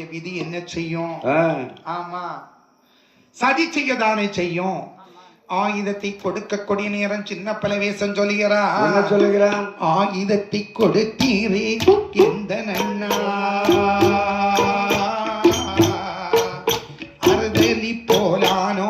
மாய விதி என்ன செய்யும்? ஆமா. சதி செய்யதானே செய்யும். ஆயுதத்தை கொடுக்க கொடி நேரம் சின்ன பலவேசம் சொல்லுகிறா என்ன சொல்லுகிறான் ஆயுதத்தை கொடுத்தீரே எந்த நன்னா. அறுதலி போலானோ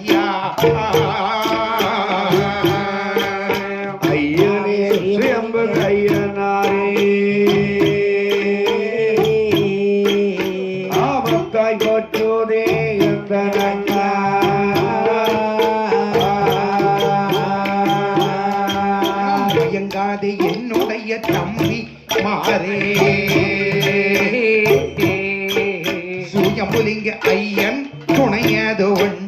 என்னுடைய தம்பி மாறே. சுயம்புலிங்க ஐயன் துணையது உண்டு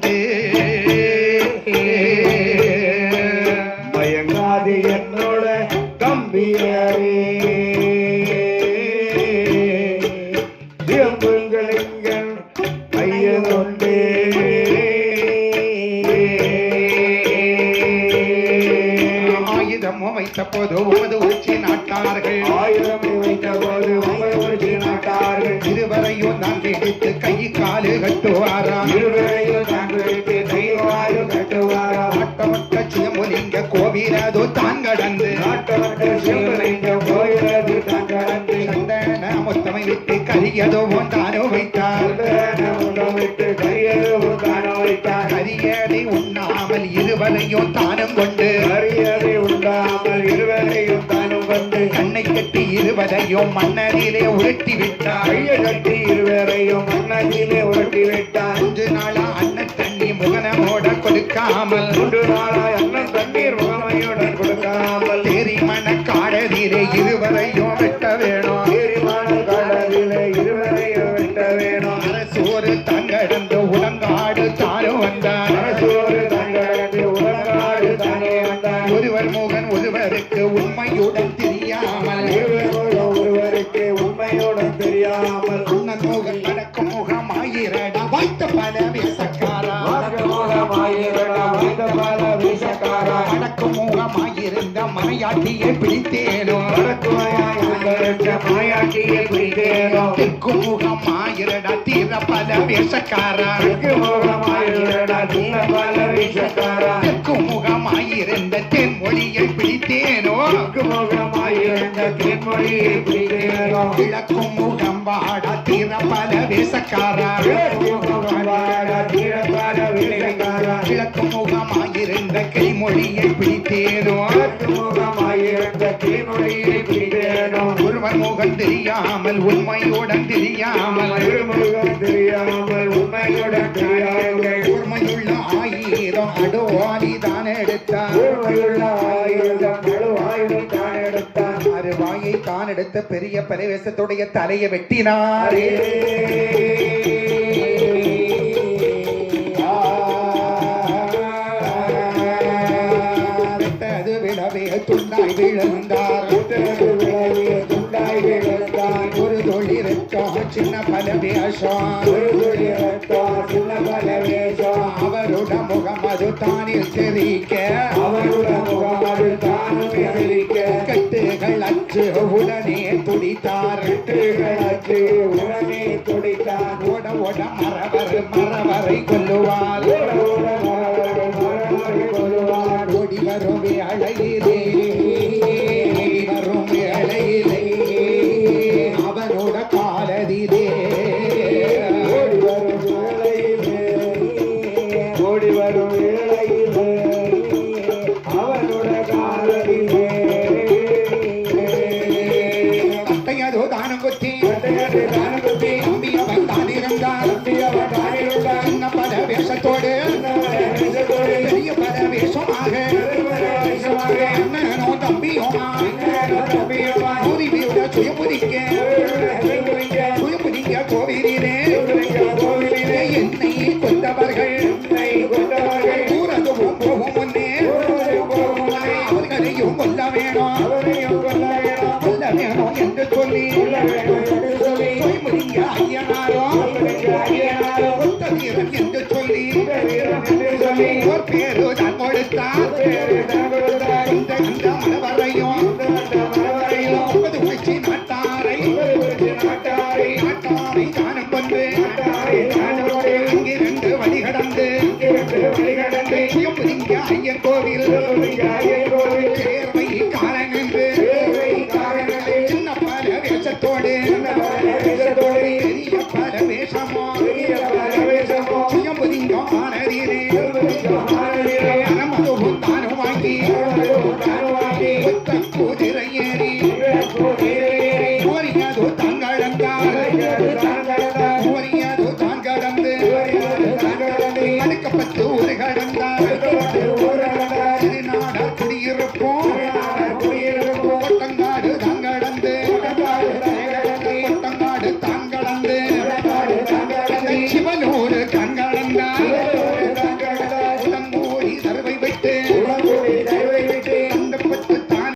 ஆயுதமோ வைத்த போது உமது உச்சி நாட்டார்கள். ஆயிரம் வைத்த போது உங்களை நாட்டார்கள். இருவரையும் நான் எடுத்து கை காலு கட்டுவாராம் இருவரையும் தங்களுக்கு தெய்வாயு கட்டுவாரா? ஆட்டமட்ட சுயம்புலிங்க கோவிலதோ தான் கடந்து. நாட்டவட்ட சிவலிங்க கோயிலது தங்கடந்து சந்தன மொத்தமை விட்டு கரியதோ தானோ வைத்தார். விட்டு கையெழு காண வைத்தார். கரியதை உண்ணாமல் இருவரையும் தானம் கொண்டு. அறியதை கட்டி இருவதையும் மன்னரிலே உருட்டி விட்டார் கையை கட்டி இருவரையும் மன்னரிலே உருட்டி விட்டார் மூன்று நாளா அண்ணன் தண்ணி முகனமோட கொடுக்காமல். மூன்று நாளா அண்ணன் தண்ணீர் முகமையுடன் கொடுக்காமல். தேரி மன காடதிலே இருவரையும் வெட்ட வேணும். உண்மையுடன் தெரியாமல். ஒருவருக்கு உண்மையுடன் தெரியாமல். அண்ணன் முகன் நடக்கும் முகம் ஆயிரடா வாய்த்த பல வேசக்காரா. வடக்கும் முகமாயிருந்த மனையாட்டியை பிடித்தேனோ. தெற்கு முகமாயிரடா தீர பல வேசக்காரா. தெற்கு வேசக்காரா கிழக்கு முகமாயிருந்த கைமொழியை பிடித்தேனோ? ஒருவர் முகம் தெரியாமல் உண்மையுடன் தெரியாமல் தெரியாமல் உண்மையுடன் தெரியாமல் கூர்மையுள்ள ஆயிரம் அடுவாணி தான் எடுத்தார். உண்மையுள்ள ஆயிரம் தான் எடுத்த பெரிய பரிவேசத்துடைய தலையை வெட்டினாரே அது விழவே துண்டாய் விழுந்தார் துண்டாய் விழுந்தார் ஒரு தொழிற்கும் சின்ன பல வேஷம் அவருட முகம் அது தானில் தெரிக்க கட்டுகள் அச்சு உடனே துடித்தார். ஓட ஓட மரவர் மரவரை கொல்லுவார் ஓடி வரும் வேளையிலே ஓடி வரும் வேளையிலே வேண்டும் என்று சொல்லி ஓர் பேரு தான் கொடுத்தார் இந்த அந்த வழி கடந்து வழி கடந்து ஐயன் கோவில் Yeah.